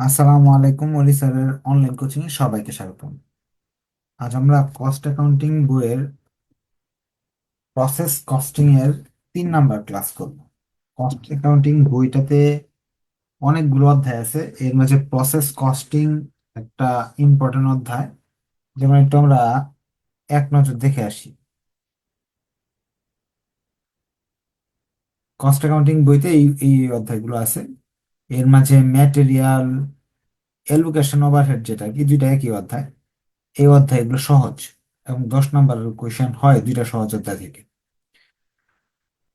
আসসালামু আলাইকুম ওলি স্যারের অনলাইন কোচিং এ সবাইকে স্বাগতম। আজ আমরা কস্ট অ্যাকাউন্টিং বইয়ের প্রসেস কস্টিং এর তিন নাম্বার ক্লাস করব। কস্ট অ্যাকাউন্টিং বইটাতে অনেকগুলো অধ্যায় আছে। এর মাঝে প্রসেস কস্টিং একটা ইম্পর্টেন্ট অধ্যায়। যেমন একটু আমরা এক নজর দেখে আসি। কস্ট অ্যাকাউন্টিং বইতে এই এই অধ্যায়গুলো আছে। এর মাঝে ম্যাটেরিয়াল এলোকেশন ওভারহেড যেটা, কি দুইটা একই অধ্যায়, এই অধ্যায়গুলো সহজ এবং দশ নম্বরের কোয়েশ্চেন হয় দুইটা সহজ অধ্যায় থেকে।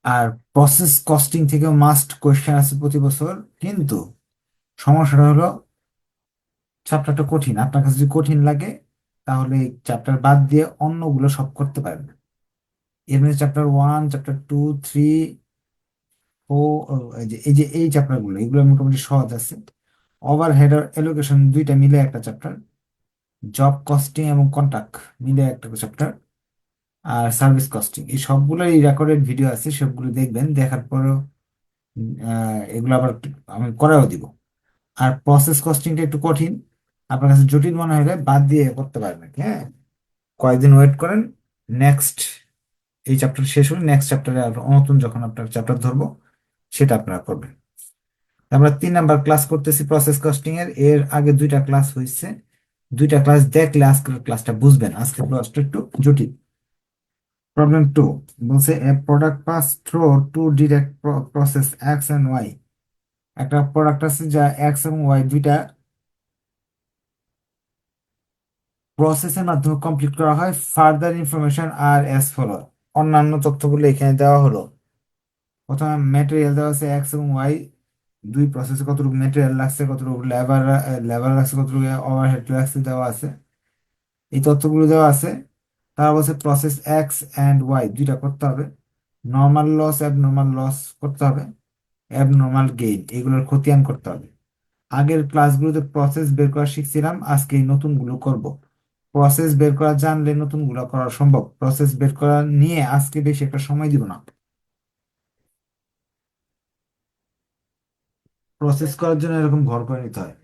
আর প্রসেস কস্টিং থেকেও মাস্ট কোয়েশ্চেন আছে প্রতি বছর, কিন্তু সমস্যাটা হলো চ্যাপ্টারটা কঠিন। আপনার কাছে যদি কঠিন লাগে, তাহলে এই চ্যাপ্টার বাদ দিয়ে অন্যগুলো সব করতে পারবেন। এর মধ্যে chapter one chapter two three যে, এই যে এই চ্যাপ্টারগুলো এগুলো মোটামুটি সহজ আছে। ওভারহেড আর এলোকেশন দুইটা মিলে একটা চ্যাপ্টার জব কস্টিং এবং কন্ট্রাক্ট মিলে একটা চ্যাপ্টার আর সার্ভিস কস্টিং এই সবগুলোর এই রেকর্ডেড ভিডিও আছে, সবগুলো দেখবেন, দেখার পরেও এগুলো আবার আমি করেও দিব। আর প্রসেস কস্টিংটা একটু কঠিন, আপনার কাছে জটিল মনে হলে বাদ দিয়ে করতে পারবেন হ্যাঁ? কয়েকদিন ওয়েট করেন নেক্সট এই চ্যাপ্টার শেষ হলে নেক্সট চ্যাপ্টারে আর নতুন যখন আপনার চ্যাপ্টার ধরবো, সেটা আপনারা করবেন। আমরা তিন নাম্বার ক্লাস করতেছি প্রসেস কস্টিং এর এর আগে দুইটা ক্লাস হয়েছে দুইটা ক্লাস দেখলে আজকের ক্লাসটা বুঝবেন। আজকের ক্লাসটা একটু জটিল। প্রবলেম টু বলছে a product pass through two direct process X and Y একটা প্রোডাক্ট আছে যা এক্স এবং ওয়াই দুইটা প্রসেসের মাধ্যমে কমপ্লিট করা হয়। ফার্দার ইনফরমেশন আর এস ফলো অন্যান্য তথ্যগুলো এখানে দেওয়া হলো। প্রথমে ম্যাটেরিয়াল দেওয়া আছে এক্স এবং ওয়াই দুই প্রসেসে কতটুকু ম্যাটেরিয়াল লাগছে, কতটুকু লেবার লেবার লাগছে, কতটুকু ওভারহেড লাগছে দেওয়া আছে। এই তথ্যগুলো দেওয়া আছে। তার বলছে প্রসেস এক্স অ্যান্ড ওয়াই দুইটা করতে হবে। নর্মাল লস অ্যাবনর্মাল লস করতে হবে। অ্যাবনর্মাল গেইন এগুলোর খতিয়ান করতে হবে। আগের ক্লাসগুলোতে প্রসেস বের করা শিখছিলাম, আজকে এই নতুনগুলো করব। প্রসেস বের করা, জানলে নতুনগুলো করা সম্ভব। প্রসেস বের করা নিয়ে আজকে বেশি একটা সময় দিব না। প্রসেস করার জন্য এরকম ঘর করে নিতে হয়।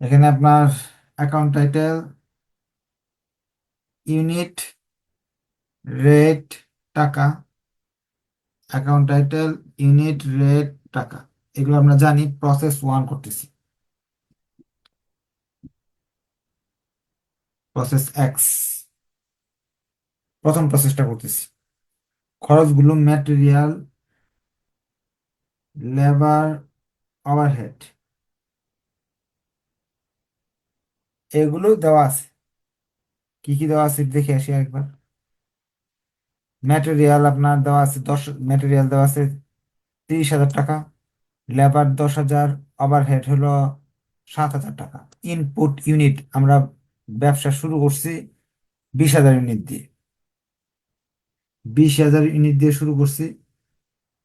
এখানে আপনার অ্যাকাউন্ট টাইটেল ইউনিট রেট টাকা। অ্যাকাউন্ট টাইটেল ইউনিট রেট টাকা। এগুলো আমরা জানি প্রসেস ওয়ান করতেছি। প্রসেস এক্স প্রথম প্রসেসটা করতেছি। খরচগুলো ম্যাটেরিয়াল লেবার ওভারহেড এগুলো দেওয়া আছে। কি কি দেওয়া আছে দেখে আসি একবার ম্যাটেরিয়াল আপনার দেওয়া আছে দশ ম্যাটেরিয়াল দেওয়া আছে তিরিশ হাজার টাকা। লেবার দশ হাজার ওভারহেড হলো সাত হাজার টাকা। ইনপুট ইউনিট আমরা ব্যবসা শুরু করছি বিশ হাজার ইউনিট দিয়ে। বিশ হাজার ইউনিট দিয়ে শুরু করছি।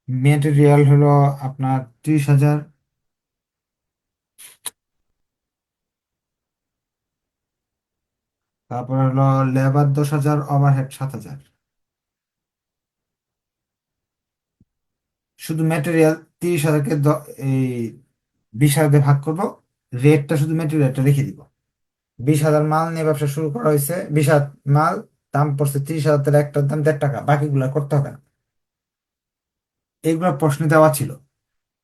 মেটেরিয়াল হলো আপনার ত্রিশ হাজার। তারপর হলো লেবার দশ হাজার, ওভারহেড সাত হাজার। শুধু ম্যাটেরিয়াল তিরিশ হাজারকে এই বিশ হাজার ভাগ করব, রেটটা শুধু ম্যাটেরিয়ালটা রেখে দিব। বিশ হাজার মাল নিয়ে ব্যবসা শুরু করা হয়েছে। বিশ হাজার মাল, দাম পড়ছে তিরিশ হাজার, তাহলে একটার দাম দেড় টাকা, বাকিগুলো করতে হবে না। এগুলো প্রশ্ন দেওয়া ছিল।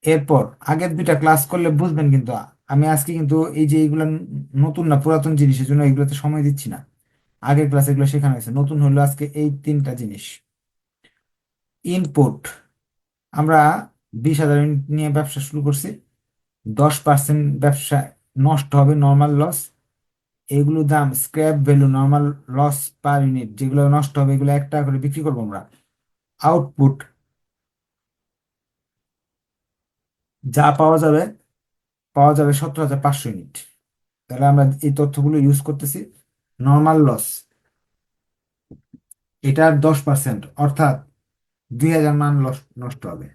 এরপর আগের দুইটা ক্লাস করলে বুঝবেন কিন্তু, আমি আজকে কিন্তু এই যে এইগুলো নতুন না, পুরাতন জিনিসের জন্য এগুলোতে সময় দিচ্ছি না। আগের ক্লাস এগুলো শেখানো হয়েছে। নতুন হলো আজকে এই তিনটা জিনিস। ইনপুট। আমরা বিশ হাজার ইউনিট নিয়ে ব্যবসা শুরু করছি। দশ পার্সেন্ট ব্যবসা নষ্ট হবে, নর্মাল লস। এগুলো দাম scrap value normal loss per unit যেগুলো নষ্ট হবে, এগুলো এক টাকা করে বিক্রি করব আমরা। আউটপুট যা পাওয়া যাবে পাওয়া যাবে সতেরো হাজার পাঁচশো ইউনিট তাহলে আমরা এই তথ্যগুলো ইউজ করতেছি। নর্মাল লস এটার দশ পার্সেন্ট অর্থাৎ দুই হাজার মান লস, নষ্ট হবে।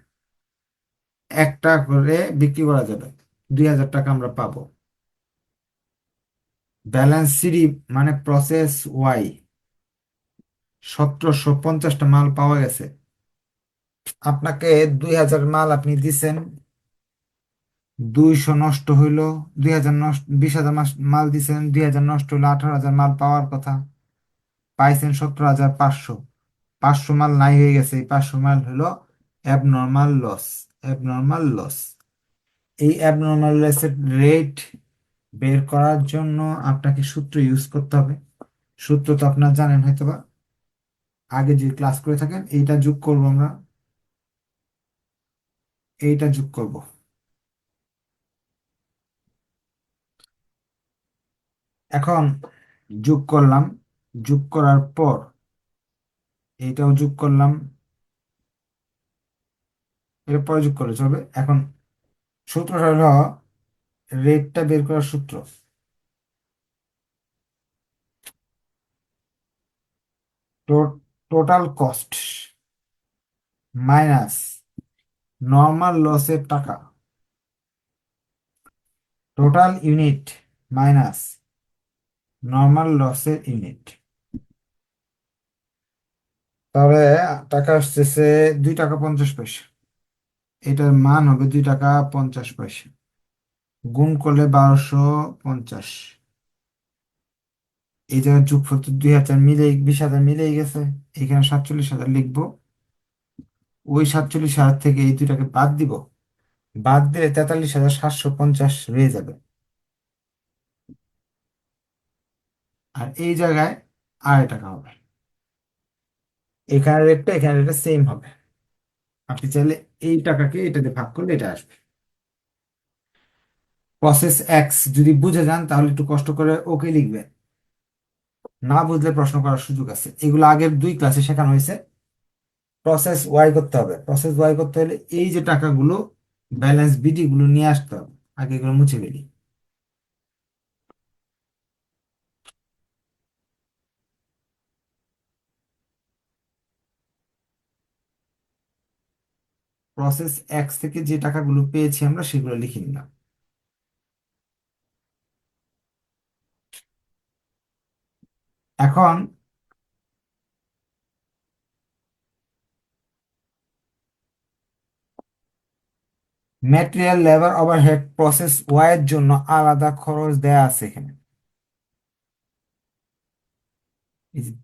একটা করে বিক্রি করা যাবে। দুই হাজার টাকা আমরা পাবো। ব্যালেন্স সিডি মানে প্রসেস ওয়াই। সতেরোশো পঞ্চাশটা মাল পাওয়া গেছে। আপনাকে দুই হাজার মাল আপনি দিছেন। দুইশো নষ্ট হইল, দুই হাজার নষ্ট বিশ হাজার মাল দিছেন, দুই হাজার নষ্ট হইল, আঠারো হাজার মাল পাওয়ার কথা। পাইছেন সতেরো হাজার পাঁচশো। পাঁচশো মাল নাই হয়ে গেছে, এই পাঁচশো মাল হলো অ্যাবনর্মাল লস অ্যাবনর্মাল লস এই অ্যাবনর্মাল লসের রেট বের করার জন্য আপনাকে সূত্র ইউজ করতে হবে। সূত্র তো আপনার জানেন হয়তো বা আগে যে ক্লাস করে থাকেন, এইটা যোগ করব আমরা। এইটা যোগ করব। এখন যোগ করলাম। যোগ করার পর এইটাও যোগ করলাম। এরপরে যোগ করলে চলবে। এখন সূত্রটা হলো রেটটা বের করার সূত্র। টোটাল কস্ট মাইনাস নর্মাল লসের টাকা। টোটাল ইউনিট মাইনাস নর্মাল লসের ইউনিট তাহলে টাকা আসতেছে দুই টাকা পঞ্চাশ পয়সা। এটার মান হবে দুই টাকা পঞ্চাশ পয়সা। গুণ করলে বারোশো পঞ্চাশ। এই জায়গায় যোগফল তো দুই হাজার মিলে, বিশ হাজার মিলেই গেছে। এখানে সাতচল্লিশ হাজার লিখব। ওই সাতচল্লিশ হাজার থেকে এই দুইটাকে বাদ দিব। বাদ দিলে তেতাল্লিশ হাজার সাতশো পঞ্চাশ রয়ে যাবে। আর এই জায়গায় আড়াই টাকা হবে। এখানে রেটটা এখানে রেটটা সেম হবে। আপনি চাইলে এই টাকাকে এটাতে ভাগ করলে এটা আসবে। প্রসেস এক্স যদি বুঝে যান, তাহলে একটু কষ্ট করে ওকে লিখবেন। না বুঝলে প্রশ্ন করার সুযোগ আছে। এগুলো আগের দুই ক্লাসে শেখানো হয়েছে। প্রসেস ওয়াই করতে হবে। প্রসেস ওয়াই করতে হলে এই যে টাকাগুলো ব্যালেন্স বিডি গুলো নিয়ে আসতে হবে। আগে এগুলো মুছে ফেলি। প্রসেস এক্স থেকে যে টাকাগুলো পেয়েছি আমরা, সেগুলো লিখে নিলাম। এখন material labour overhead process Y এর জন্য আলাদা খরচ দেয়া আছে এখানে।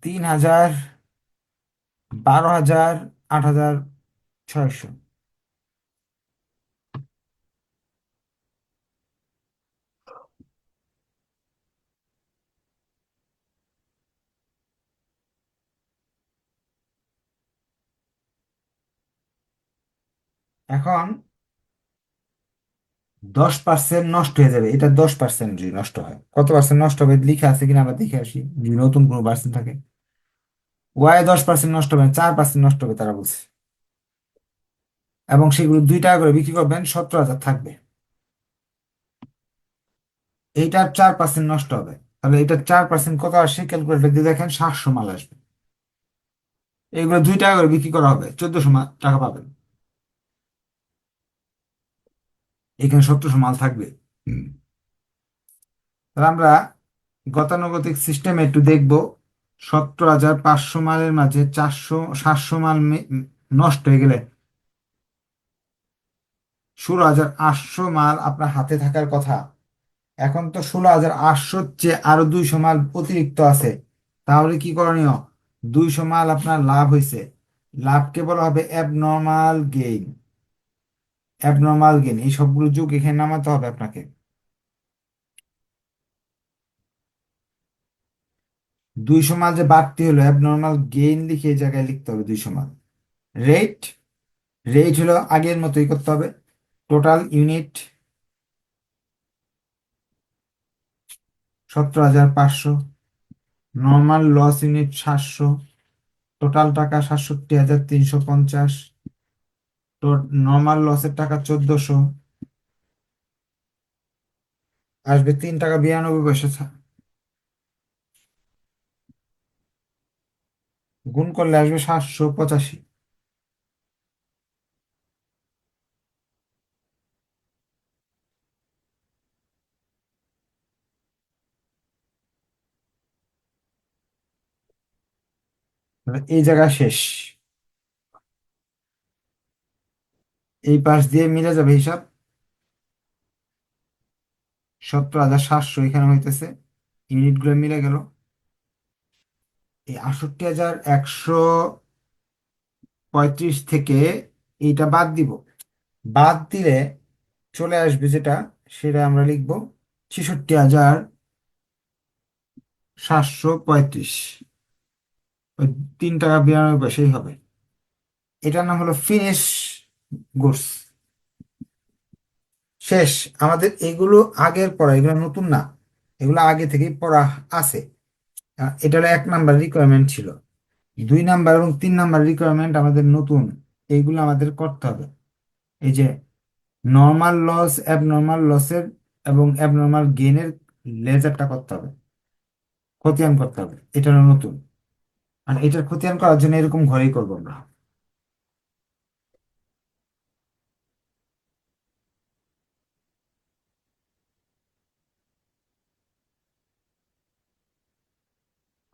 তিন হাজার, বারো হাজার, আট হাজার, ছয়শো। এখন দশ পার্সেন্ট নষ্ট হয়ে যাবে। এটা দশ পার্সেন্ট যদি নষ্ট হয়। কত পার্সেন্ট নষ্ট হবে লিখে আছে কিনা আমরা দেখে আসি। যদি নতুন কোনো পার্সেন্ট থাকে। ওয়াই দশ পার্সেন্ট নষ্ট হবে, চার পার্সেন্ট নষ্ট হবে তারা বলছে। এবং সেগুলো দুই টাকা করে বিক্রি করবেন সতেরো হাজার থাকবে। এইটার চার পার্সেন্ট নষ্ট হবে। তাহলে এটা চার পার্সেন্ট কত আসে? ক্যালকুলেটার দিয়ে দেখেন, সাতশো মাল আসবে। এগুলো দুই টাকা করে বিক্রি করা হবে, চোদ্দশো টাকা পাবেন। এখানে সতেরোশো মাল থাকবে। তাহলে আমরা গতানুগতিক সিস্টেমে একটু দেখব। সতেরো হাজার পাঁচশো মালের মাঝে চারশো সাতশো মাল নষ্ট হয়ে গেলে ষোলো হাজার আটশো মাল আপনার হাতে থাকার কথা। এখন তো ষোলো হাজার আটশোর চেয়ে আরও দুইশো মাল অতিরিক্ত আছে। তাহলে কি করণীয়? দুইশো মাল আপনার লাভ হয়েছে লাভকে বলা হবে অ্যাবনর্মাল গেইন অ্যাবনর্মাল গেইন এই সবগুলো যুগ এখানে নামাতে হবে আপনাকে। দুইশো মাল যে বাড়তি হলো অ্যাবনর্মাল গেইন লিখে এই জায়গায় লিখতে হবে দুইশো মাল রেট রেট হলো আগের মতোই করতে হবে। টোটাল ইউনিট সতেরো হাজার পাঁচশো নর্মাল লস ইউনিট সাতশো টোটাল টাকা সাতষট্টি হাজার তিনশো পঞ্চাশ তো নর্মাল লসের টাকা চোদ্দশো। আসবে তিন টাকা বিরানব্বই পয়সা গুণ করলে আসবে সাতশো পঁচাশি। এই জায়গা শেষ। এই পাশ দিয়ে মিলে যাবে হিসাব। সত্তর হাজার সাতশো এখানে হইতেছে। ইউনিটগুলো মিলে গেল। এই আটষট্টি হাজার একশো পঁয়ত্রিশ থেকে এইটা বাদ দিব। বাদ দিলে চলে আসবে যেটা, সেটা আমরা লিখব ছেষট্টি হাজার সাতশো পঁয়ত্রিশ। ওই তিন টাকা বিরানব্বই পয়সাই হবে। এটার নাম হলো ফিনিশ গুডস শেষ। আমাদের এগুলো আগের পড়া, এগুলো নতুন না। এগুলো আগে থেকেই পড়া আছে। এটা হলো এক নাম্বার রিকোয়ারমেন্ট ছিল। দুই নাম্বার এবং তিন নাম্বার রিকোয়ারমেন্ট আমাদের নতুন। এইগুলো আমাদের করতে হবে। এই যে নর্মাল লস অ্যাবনর্মাল লসের এবং অ্যাবনর্মাল গেনের লেজারটা করতে হবে। খতিয়ান করতে হবে। এটা হলো নতুন। আর এটার খতিয়ান করার জন্য এরকম ঘরেই করব আমরা।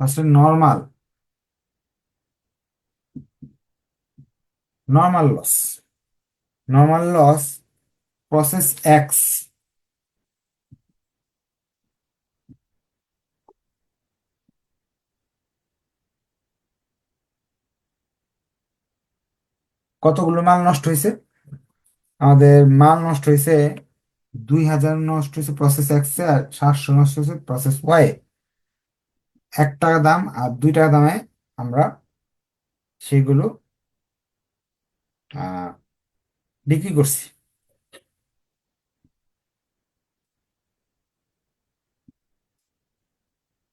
ফার্স্টে normal normal loss normal loss process X কতগুলো মাল নষ্ট হয়েছে? আমাদের মাল নষ্ট হয়েছে দুই হাজার নষ্ট হয়েছে প্রসেস এক্স আর সাতশো নষ্ট হয়েছে প্রসেস ওয়াই এক টাকা দাম আর দুই টাকা দামে আমরা সেগুলো বিক্রি করছি।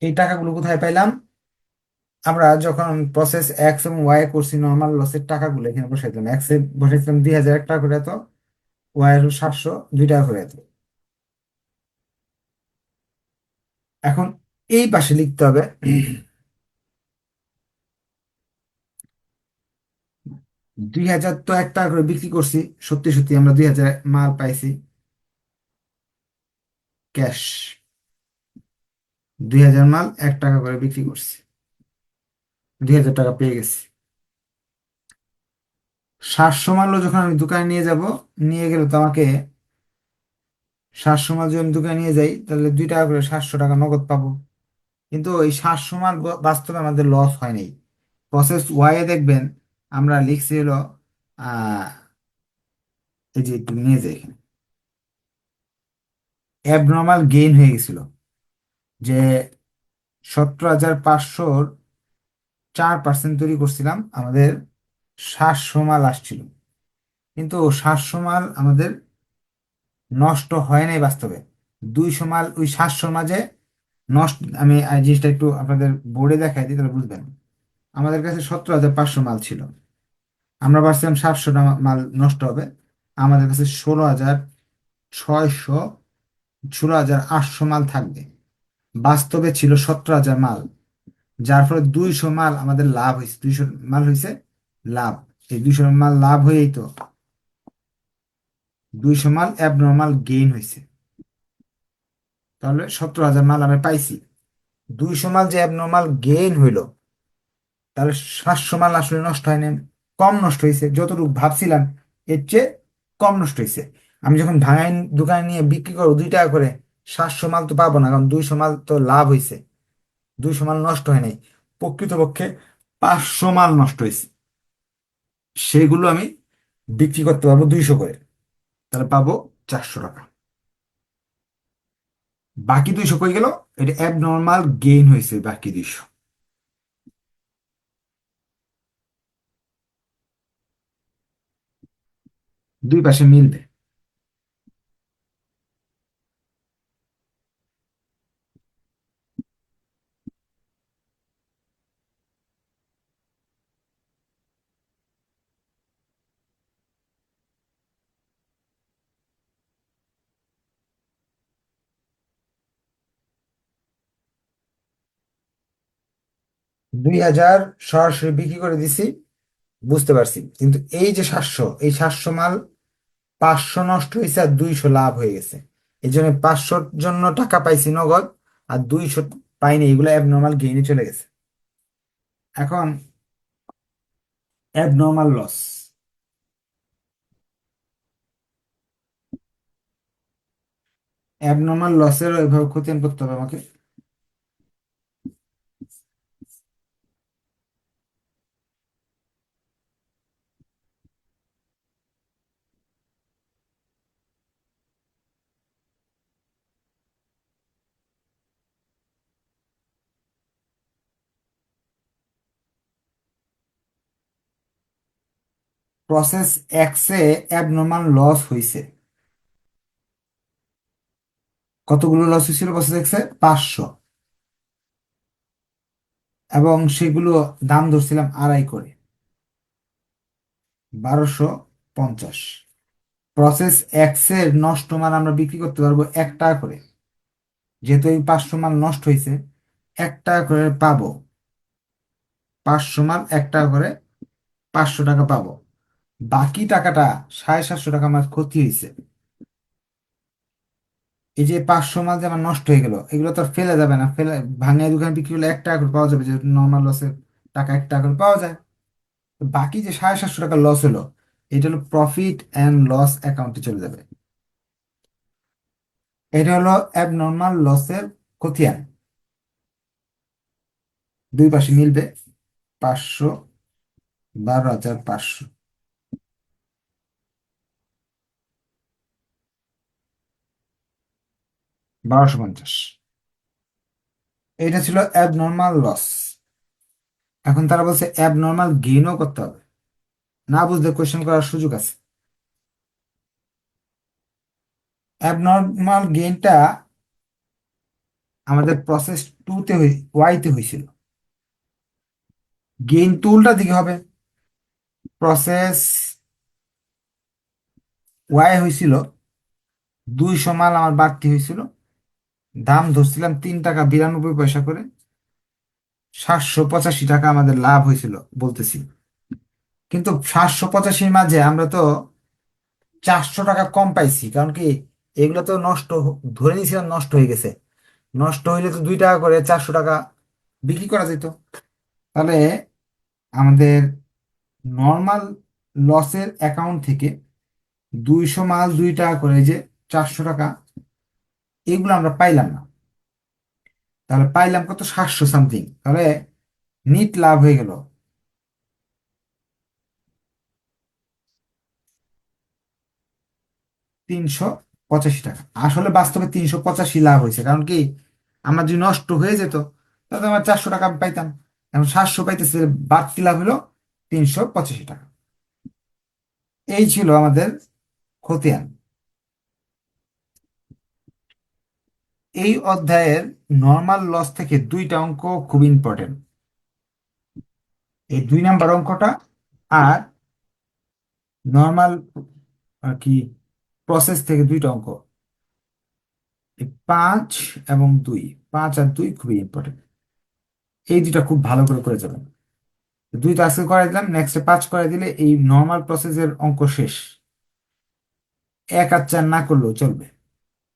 এই টাকাগুলো কোথায় পাইলাম? আমরা যখন প্রসেস এক্স এবং ওয়াই করছি নর্মাল লসের টাকাগুলো এখানে বসাইতাম এক্স এ বসাইছিলাম দুই হাজার, এক টাকা করে এত। ওয়াই সাতশো, দুই টাকা করে এত। এখন এই পাশে লিখতে হবে। দুই হাজার তো এক টাকা করে বিক্রি করছি। সত্যি সত্যি আমরা দুই হাজার মাল পাইছি। ক্যাশ। দুই হাজার মাল এক টাকা করে বিক্রি করছি। দুই হাজার টাকা পেয়ে গেছি। সাতশো মালও যখন আমি দোকানে নিয়ে যাব, নিয়ে গেলে তো আমাকে সাতশো মাল যদি আমি দোকানে নিয়ে যাই, তাহলে দুই টাকা করে সাতশো টাকা নগদ পাবো। কিন্তু ওই সাতশো মাল বাস্তবে আমাদের লস হয় নাই। প্রসেস ওয়াই দেখবেন, আমরা লিখছি হলো এই যে একটু নিয়ে যাই এখানে অ্যাবনর্মাল গেইন হয়ে গেছিল, যে সতেরো হাজার পাঁচশোর চার পার্সেন্ট তৈরি করছিলাম, আমাদের সাতশো মাল আসছিল। কিন্তু সাতশো মাল আমাদের নষ্ট হয় নাই বাস্তবে। দুইশো মাল ওই সাতশোর মাঝে নষ্ট, আমি জিনিসটা একটু আপনাদের বোর্ডে দেখাই দিই, তাহলে বুঝবেন। আমাদের কাছে সতেরো হাজার পাঁচশো মাল ছিল। আমরা ভাবছিলাম সাতশো মাল নষ্ট হবে। আমাদের কাছে ষোলো হাজার ছয়শো ষোলো হাজার আটশো মাল থাকবে। বাস্তবে ছিল সতেরো হাজার মাল। যার ফলে দুইশো মাল আমাদের লাভ হয়েছে। দুইশো মাল হয়েছে লাভ। এই দুইশো মাল লাভ হয়েই তো দুইশো মাল অ্যাবনর্মাল গেইন হয়েছে। তাহলে সতেরো হাজার মাল আমরা পাইছি। দুইশো মাল যে অ্যাবনর্মাল গেইন হইল, তাহলে সাতশো মাল আসলে নষ্ট হয়নি, কম নষ্ট হয়েছে যতটুকু ভাবছিলাম, এর চেয়ে কম নষ্ট হয়েছে আমি যখন ভাঙাই দোকানে নিয়ে বিক্রি করব দুই টাকা করে, সাতশো মাল তো পাবো না, কারণ দুইশো মাল তো লাভ হয়েছে দুইশো মাল নষ্ট হয় নাই। প্রকৃতপক্ষে পাঁচশো মাল নষ্ট হয়েছে সেগুলো আমি বিক্রি করতে পারব দুইশো করে। তাহলে পাবো চারশো টাকা। বাকি দুইশো কই গেল? এটা অ্যাবনর্মাল গেইন হয়েছে বাকি দুইশো। দুই পাশে মিলবে। দুই হাজার সরাসরি বিক্রি করে দিছি, বুঝতে পারছি। কিন্তু এই যে সাতশো, এই সাতশো মাল পাঁচশো নষ্ট হয়েছে আর দুইশো লাভ হয়ে গেছে। এই জন্য পাঁচশোর জন্য টাকা পাইছি নগদ, আর দুইশো পাইনি, এগুলো অ্যাবনর্মাল গেইনে চলে গেছে। এখন অ্যাবনর্মাল লস অ্যাবনর্মাল লসের এভাবে খতিয়ান করতে হবে আমাকে? প্রসেস এক্সে অ্যাবনর্মাল লস হইছে। কতগুলো লস হয়েছিল প্রসেস এক্সে পাঁচশো। এবং সেগুলো দাম ধরছিলাম আড়াই করে। বারোশো পঞ্চাশ। প্রসেস এক্সের নষ্ট মাল আমরা বিক্রি করতে পারব এক টাকা করে। যেহেতু এই পাঁচশো মাল নষ্ট হয়েছে এক টাকা করে পাবো। পাঁচশো মাল এক টাকা করে পাঁচশো টাকা পাবো। বাকি টাকাটা সাড়ে সাতশো টাকা আমার ক্ষতি হয়েছে। এই যে পাঁচশো মাল যে আমার নষ্ট হয়ে গেল, এগুলো তো আর ফেলে যাবে না। ফেলে ভাঙে দোকানে বিক্রি করলে এক টাকা করে পাওয়া যাবে যে নর্মাল লসের টাকা এক টাকা করে পাওয়া যায়। বাকি যে সাড়ে সাতশো টাকা লস হলো, এটা হলো প্রফিট অ্যান্ড লস অ্যাকাউন্টে চলে যাবে। এটা হলো অ্যাবনর্মাল লসের খতিয়ান। দুই পাশে মিলবে পাঁচশো বারো হাজার পাঁচশো। বারোশো পঞ্চাশ। এটা ছিল অ্যাবনর্মাল লস এখন তারা বলছে অ্যাবনর্মাল গেইনও করতে হবে। না বুঝলে কোয়েশ্চেন করার সুযোগ আছে। অ্যাবনর্মাল গেইনটা আমাদের প্রসেস টুতে ওয়াইতে হয়েছিল। গেইন তো উল্টা দিকে হবে। প্রসেস ওয়াই হয়েছিল, দুইশো মাল আমার বাড়তি হয়েছিল। দাম ধরছিলাম তিন টাকা বিরানব্বই পয়সা করে। সাতশো পঁচাশি টাকা আমাদের লাভ হয়েছিল বলতেছি। কিন্তু সাতশো পঁচাশির মাঝে আমরা তো চারশো টাকা কম পাইছি, কারণ কি এগুলো তো নষ্ট ধরে নিয়েছিলাম নষ্ট হয়ে গেছে। নষ্ট হইলে তো দুই টাকা করে চারশো টাকা বিক্রি করা যেত। তাহলে আমাদের নর্মাল লসের অ্যাকাউন্ট থেকে দুইশো মাল দুই টাকা করে যে চারশো টাকা এগুলো আমরা পাইলাম না। তাহলে পাইলাম কত? সাতশো সামথিং তাহলে নিট লাভ হয়ে গেল। তিনশো পঁচাশি টাকা। আসলে বাস্তবে তিনশো পঁচাশি লাভ হয়েছে। কারণ কি? আমার যদি নষ্ট হয়ে যেত, তাহলে আমার চারশো টাকা আমি পাইতাম। এখন সাতশো পাইতেছে, বাড়তি লাভ হলো তিনশো পঁচাশি টাকা। এই ছিল আমাদের খতিয়ান। এই অধ্যায়ের নর্মাল লস থেকে দুইটা অঙ্ক খুব ইম্পর্টেন্ট এই দুই নাম্বার অঙ্কটা আর নর্মাল আর কি প্রসেস থেকে দুইটা অঙ্ক। পাঁচ এবং দুই, পাঁচ আর দুই খুবই ইম্পর্টেন্ট এই দুইটা খুব ভালো করে করে যাবেন। দুইটা আজকে করে দিলাম নেক্সটে পাঁচ করে দিলে এই নর্মাল প্রসেসের অঙ্ক শেষ। এক আর চার না করলেও চলবে।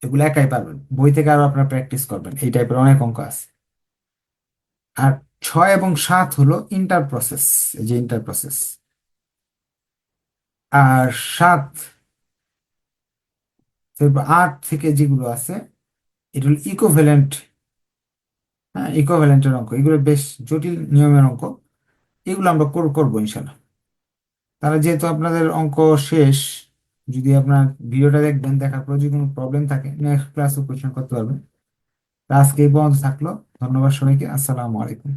এগুলো একাই পারবেন। বই থেকে আরও আপনারা প্র্যাকটিস করবেন। এই টাইপের অনেক অঙ্ক আছে। আর ছয় এবং সাত হলো ইন্টার প্রসেস এই যে ইন্টার প্রসেস আর সাত আট থেকে যেগুলো আছে, এটা হলো ইকোভ্যালেন্ট হ্যাঁ ইকোভ্যালেন্টের অঙ্ক। এগুলো বেশ জটিল নিয়মের অঙ্ক। এগুলো আমরা কর- করব ইনশাল্লাহ তারা যেহেতু আপনাদের অঙ্ক শেষ যদি আপনার ভিডিওটা দেখবেন, দেখার পর যদি কোনো প্রবলেম থাকে নেক্সট ক্লাসে কোয়েশ্চেন করতে পারবেন। আজকে এই পর্যন্ত থাকল। ধন্যবাদ সবাইকে। আসসালামু আলাইকুম।